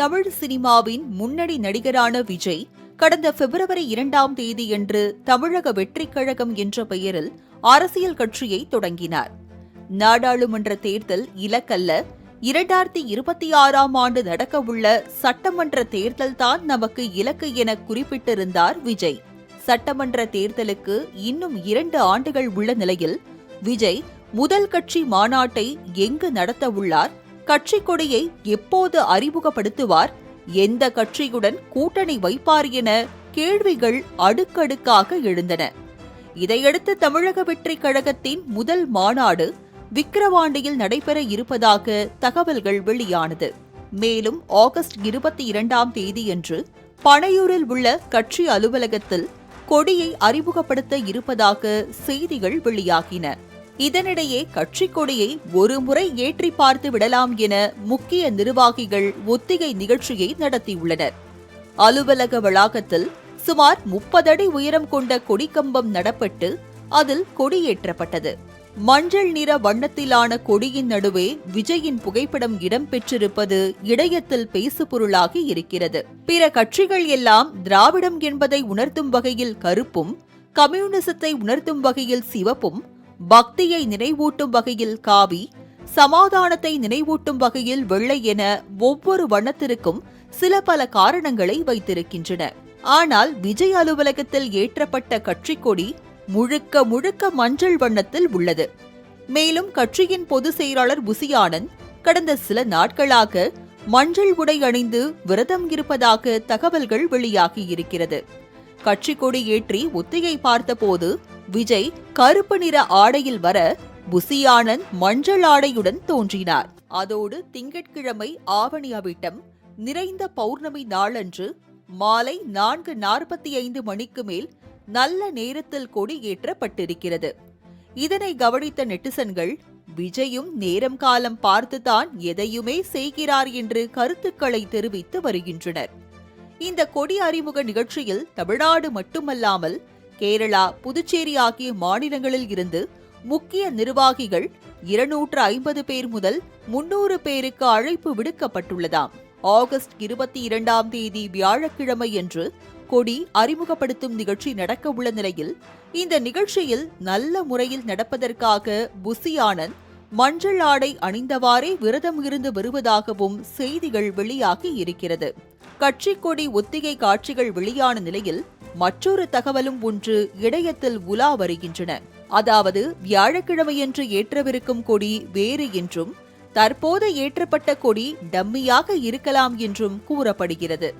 தமிழ் சினிமாவின் முன்னணி நடிகரான விஜய் கடந்த பிப்ரவரி இரண்டாம் தேதியன்று தமிழக வெற்றிக் கழகம் என்ற பெயரில் அரசியல் கட்சியை தொடங்கினார். நாடாளுமன்ற தேர்தல் இலக்கல்ல இரண்டாயிரத்தி இருபத்தி ஆறாம் ஆண்டு நடக்கவுள்ள சட்டமன்ற தேர்தல்தான் நமக்கு இலக்கு என குறிப்பிட்டிருந்தார் விஜய். சட்டமன்ற தேர்தலுக்கு இன்னும் இரண்டு ஆண்டுகள் உள்ள நிலையில் விஜய் முதல் கட்சி மாநாட்டை எங்கு நடத்த உள்ளார் கட்சி கொடியை எப்போது அறிமுகப்படுத்துவார்? எந்த கட்சியுடன் கூட்டணி வைப்பார் என கேள்விகள் அடுக்கடுக்காக எழுந்தன. இதையடுத்து தமிழக வெற்றி கழகத்தின் முதல் மாநாடு விக்கிரவாண்டியில் நடைபெற இருப்பதாக தகவல்கள் வெளியானது. மேலும் ஆகஸ்ட் இருபத்தி இரண்டாம் தேதியன்று பனையூரில் உள்ள கட்சி அலுவலகத்தில் கொடியை அறிமுகப்படுத்த இருப்பதாக செய்திகள் வெளியாகின. இதனிடையே கட்சி கொடியை ஒருமுறை ஏற்றி பார்த்து விடலாம் என முக்கிய நிர்வாகிகள் ஒத்திகை நிகழ்ச்சியை நடத்தியுள்ளனர். அலுவலக வளாகத்தில் சுமார் முப்பது அடி உயரம் கொண்ட கொடிக்கம்பம் நடப்பட்டு அதில் கொடியேற்றப்பட்டது. மஞ்சள் நிற வண்ணத்திலான கொடியின் நடுவே விஜயின் புகைப்படம் இடம்பெற்றிருப்பது இடையத்தில் பேசுபொருளாகி இருக்கிறது. பிற கட்சிகள் எல்லாம் திராவிடம் என்பதை உணர்த்தும் வகையில் கருப்பும் கம்யூனிசத்தை உணர்த்தும் வகையில் சிவப்பும் பக்தியை நினைவூட்டும் வகையில் காவி சமாதானத்தை நினைவூட்டும் வகையில் வெள்ளை என ஒவ்வொரு வண்ணத்திற்கும் சில பல காரணங்களை வைத்திருக்கின்றன. ஆனால் விஜய் அலுவலகத்தில் ஏற்றப்பட்ட கட்சி கொடி முழுக்க முழுக்க மஞ்சள் வண்ணத்தில் உள்ளது. மேலும் கட்சியின் பொதுச் செயலாளர் புசியானந்த் கடந்த சில நாட்களாக மஞ்சள் உடை அணிந்து விரதம் இருப்பதாக தகவல்கள் வெளியாகியிருக்கிறது கட்சி கொடி ஏற்றி ஒத்திகை பார்த்தபோது விஜய் கருப்பு நிற ஆடையில் வர புசியானந்த் மஞ்சள் ஆடையுடன் தோன்றினார். அதோடு திங்கட்கிழமை ஆவணி அவிட்டம் நிறைந்த பௌர்ணமி நாளன்று மாலை நான்கு நாற்பத்தி ஐந்து மணிக்கு மேல் நல்ல நேரத்தில் கொடி ஏற்றப்பட்டிருக்கிறது. இதனை கவனித்த நெட்டிசன்கள் விஜயும் நேரம் காலம் பார்த்துதான் எதையுமே செய்கிறார் என்று கருத்துக்களை தெரிவித்து வருகின்றனர். இந்த கொடி அறிமுக நிகழ்ச்சியில் தமிழ்நாடு மட்டுமல்லாமல் கேரளா புதுச்சேரி ஆகிய மாநிலங்களில் இருந்து முக்கிய நிர்வாகிகள் இருநூற்று ஐம்பது பேர் முதல் முன்னூறு பேருக்கு அழைப்பு விடுக்கப்பட்டுள்ளதாம். ஆகஸ்ட் இருபத்தி இரண்டாம் தேதி வியாழக்கிழமை என்று கொடி அறிமுகப்படுத்தும் நிகழ்ச்சி நடக்க உள்ள நிலையில் இந்த நிகழ்ச்சியில் நல்ல முறையில் நடப்பதற்காக புசி ஆனந்த் மஞ்சள் ஆடை அணிந்தவாறே விரதம் இருந்து வருவதாகவும் செய்திகள் வெளியாகி இருக்கிறது. கட்சி கொடி ஒத்திகை காட்சிகள் வெளியான நிலையில் மற்றொரு தகவலும் ஒன்று இடையத்தில் உலா வருகின்றன. அதாவது வியாழக்கிழமையன்று ஏற்றவிருக்கும் கொடி வேறு என்றும் தற்போது ஏற்றப்பட்ட கொடி டம்மியாக இருக்கலாம் என்றும் கூறப்படுகிறது.